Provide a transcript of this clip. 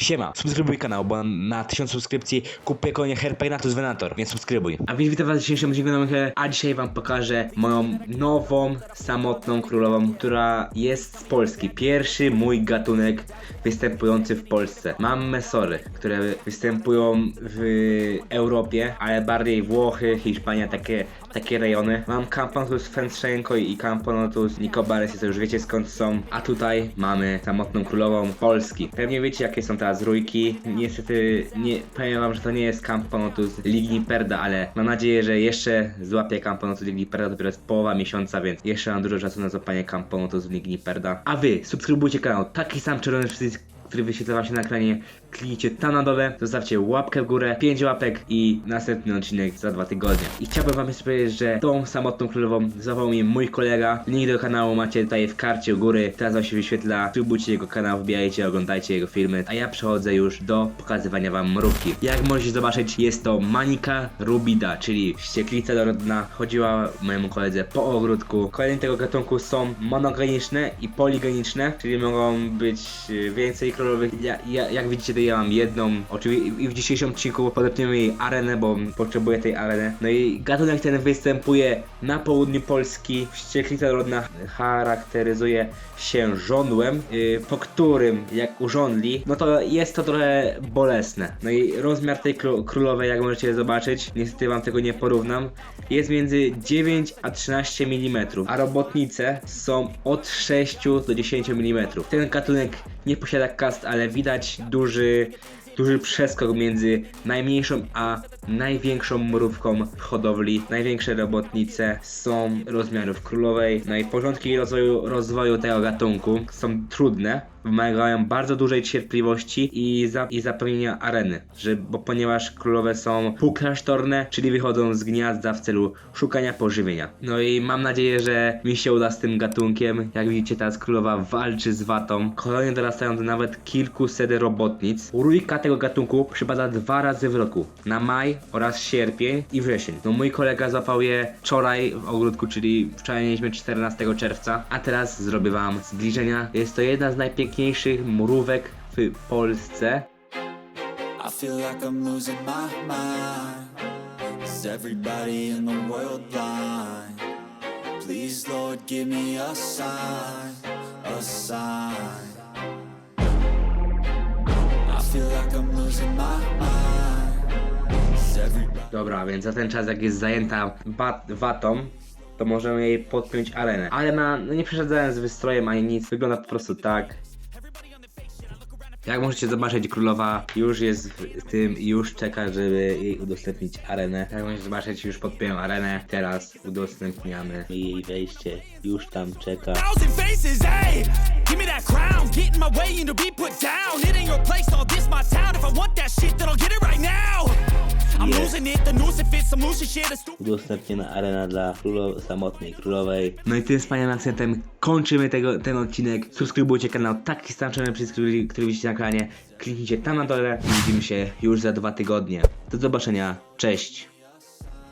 Siema, subskrybuj kanał, bo na 1000 subskrypcji kupię konie Herpegnatus Venator, więc subskrybuj. A więc witam was w dzisiejszym odcinku na Michale, a dzisiaj wam pokażę moją nową, samotną królową, która jest z Polski. Pierwszy mój gatunek występujący w Polsce. Mam mesory, które występują w Europie, ale bardziej Włochy, Hiszpania, takie, takie rejony. Mam Camponotus Fenshenko i Camponotus Nicobares, to już wiecie skąd są. A tutaj mamy samotną królową Polski. Pewnie wiecie jakie są teraz rójki. Niestety nie powiem wam, że to nie jest Camponotus Ligniperda, ale mam nadzieję, że jeszcze złapię Camponotus Ligniperda, dopiero jest połowa miesiąca, więc jeszcze mam dużo czasu na złapanie Camponotus Ligniperda. A wy subskrybujcie kanał, taki sam czerwony przycisk który wyświetla się na ekranie, kliknijcie tam na dole, zostawcie łapkę w górę, 5 łapek i następny odcinek za dwa tygodnie. I chciałbym wam jeszcze powiedzieć, że tą samotną królową złapał mi mój kolega. Link do kanału macie tutaj w karcie u góry, teraz wam się wyświetla. Subskrybujcie jego kanał, wbijajcie, oglądajcie jego filmy, a ja przechodzę już do pokazywania wam mrówki. Jak możecie zobaczyć, jest to Manika rubida, czyli ścieklica dorodna, chodziła mojemu koledze po ogródku. Kolejne tego gatunku są monogeniczne i poligeniczne, czyli mogą być y, więcej królowych. Ja, ja, jak widzicie, to ja mam jedną. Oczywiście i w dzisiejszym odcinku podepniemy jej arenę, bo potrzebuję tej areny. No i gatunek ten występuje na południu Polski. Wścieklica rodna charakteryzuje się żądłem, yy, po którym jak urządli, no to jest to trochę bolesne. No i rozmiar tej kró- królowej, jak możecie zobaczyć, niestety wam tego nie porównam, jest między 9 a 13 mm, a robotnice są od 6 do 10 mm. Ten gatunek nie posiada kast, ale widać duży, duży przeskok między najmniejszą a największą mrówką w hodowli. Największe robotnice są rozmiarów królowej. No i początki rozwoju, rozwoju tego gatunku są trudne. Wymagają bardzo dużej cierpliwości i, za, i zapewnienia areny, że, bo ponieważ królowe są półklasztorne, czyli wychodzą z gniazda w celu szukania pożywienia. No i mam nadzieję, że mi się uda z tym gatunkiem. Jak widzicie, teraz królowa walczy z watą. Kolejne dorastają do nawet kilkuset robotnic. Rójka tego gatunku przypada dwa razy w roku. Na maj oraz sierpień i wrzesień. No mój kolega złapał je wczoraj w ogródku, czyli wczoraj mieliśmy 14 czerwca, a teraz zrobię wam zbliżenia. Jest to jedna z najpiękniejszych mrówek w Polsce. I feel like I'm losing my mind. Is everybody in the world blind? Please, Lord, give me a sign, a sign. I feel like I'm losing my mind. Dobra, więc za ten czas jak jest zajęta bat, watą, to możemy jej podpiąć arenę. Ale ma, no nie przeszkadzając z wystrojem ani nic, wygląda po prostu tak. Jak możecie zobaczyć, królowa już jest w tym już czeka, żeby jej udostępnić arenę. Jak możecie zobaczyć, już podpiąłem arenę. Teraz udostępniamy jej wejście. Już tam czeka. thousand faces, ayy. Give me that crown, get in my way and be put down. This my town. If I want that shit, get it udostępniona arena dla królo- samotnej królowej. No i tym wspaniałym akcentem kończymy tego, ten odcinek. Subskrybujcie kanał, taki sam czarny przycisk, który widzicie na ekranie. Kliknijcie tam na dole i widzimy się już za dwa tygodnie. Do zobaczenia, cześć!